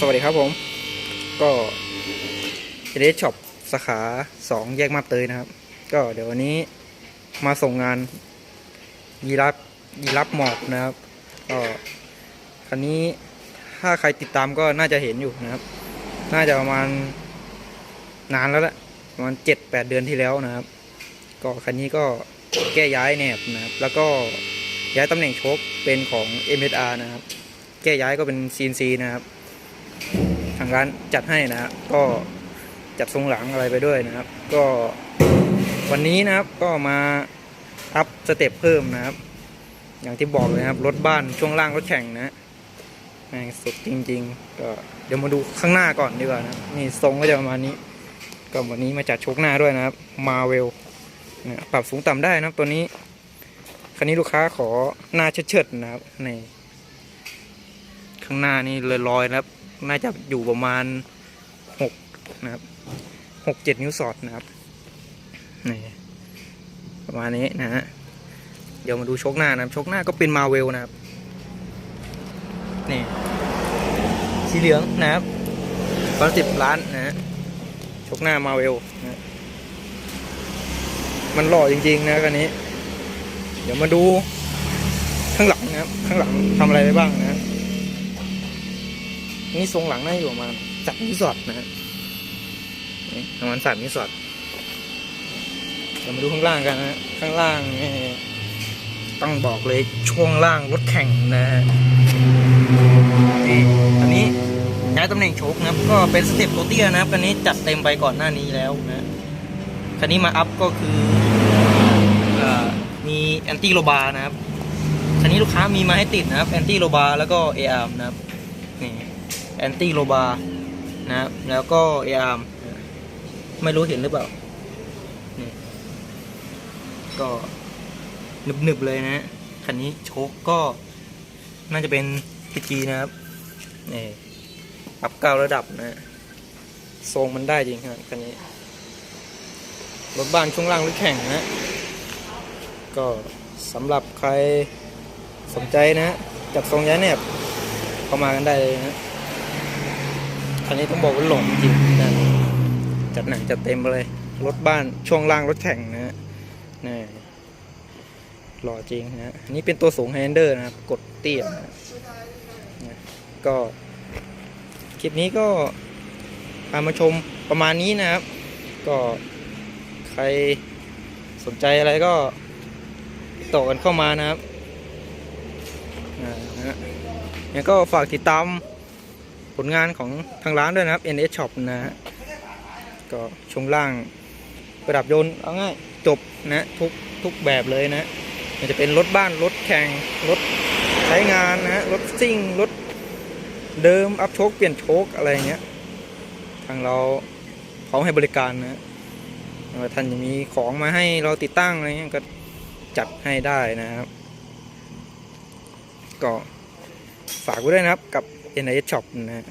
สวัสดีครับผม ก็เดช็อปสาขา2แยกมาบเตยนะครับ ก็เดี๋ยววันนี้มาส่งงานยีรับยีรับหมอบนะครับ ก็คันนี้ถ้าใครติดตามก็น่าจะเห็นอยู่นะครับ น่าจะประมาณนานแล้วแหละประมาณเจ็ดแปดเดือนที่แล้วนะครับ ก็คันนี้ก็แก้ย้ายแนบนะครับ แล้วก็ย้ายตำแหน่งโชคเป็นของ MSR นะครับ แก้ย้ายก็เป็น CNC นะครับ ทางร้านจัดให้นะครับก็จัดทรงหลังอะไรไปด้วยนะครับ ก็วันนี้นะครับก็มาอัพสเต็ปเพิ่มนะครับ อย่างที่บอกเลยนะครับรถบ้านช่วงล่างรถแข่งนะแม่งสุดจริง ๆ ก็เดี๋ยวมาดูข้างหน้าก่อนดีกว่านะนี่ทรงก็จะประมาณนี้ก็วันนี้มาจัดโชกหน้าด้วยนะครับมาเวลปรับสูงต่ำได้นะครับตัวนี้คันนี้ลูกค้าขอหน้าเชิดๆนะครับในข้างหน้านี่เลยลอยๆนะครับ น่าจะอยู่ประมาณหกนะครับหกเจ็ดนิ้วสอดนะครับนี่ประมาณนี้นะฮะเดี๋ยวมาดูชกหน้านะครับชกหน้าก็เป็นมาเวลนะครับนี่สีเหลืองนะครับตอนสิบล้านนะฮะชกหน้ามาเวลนะมันหล่อจริงๆนะคันนี้ เดี๋ยวมาดูข้างหลังนะครับ ข้างหลังทำอะไรได้บ้างนะฮะ นี่ทรงหลังน่าอยู่ประมาณสามมิสอดนะฮะประมาณสามิสอดเดี๋ยวมาดูข้างล่างกันนะข้างล่างนี่ต้องบอกเลยช่วงล่างรถแข่งนะฮะนี่อันนี้ย้ายตำแหน่งโชคนะครับ ก็เป็นสเต็ปโตเตี้ยนะครับคันนี้จัดเต็มไปก่อนหน้านี้แล้วนะคันนี้มาอัพก็คือเอ่อมีแอนตี้โลบานะครับคันนี้ลูกค้ามีมาให้ติดนะครับแอนตี้โลบาแล้วก็เออาร์นะครับนี่ แอนตี้โลบานะครับแล้วก็เออาร์มไม่รู้เห็นหรือเปล่านี่ก็หนึบๆเลยนะ คันนี้โชคก็น่าจะเป็นพีจีนะครับนี่ปรับเก้าระดับนะทรงมันได้จริงครับคันนี้รถบ้านช่วงล่างหรถแข่งนะ ก็สำหรับใครสนใจนะ จัดทรงย้ายแนบเข้ามากันได้เลยนะ คันนี้ต้องบอกว่าหลงจริงนะจัดหนังจัดเต็มเลย รถบ้านช่วงล่างรถแข่งนะฮะนี่หล่อจริงนะฮะนนี้เป็นตัวสูงไฮนเดอร์นะครับ กดเตี้ยนะฮะก็ คลิปนี้ก็พามาชมประมาณนี้นะครับ ก็ใครสนใจอะไรก็ติดต่อกันเข้ามานะครับนะฮะงั้นก็ฝากติดตาม ผลงานของทางร้านด้วยนะครับ NS Shop นะฮะก็ช่วงล่างประดับยนต์เอาง่ายจบนะทุกทุกแบบเลยนะมันจะเป็นรถบ้านรถแข่งรถใช้งานนะฮะรถซิ่งรถเดิมอัพโชคเปลี่ยนโชคอะไรเงี้ยทางเราพร้อมให้บริการนะว่าท่านจะมีของมาให้เราติดตั้งอะไรเงี้ยก็จัดให้ได้นะครับ ก็ฝากไว้ด้วยนะครับกับ NIS Shop นะฮะ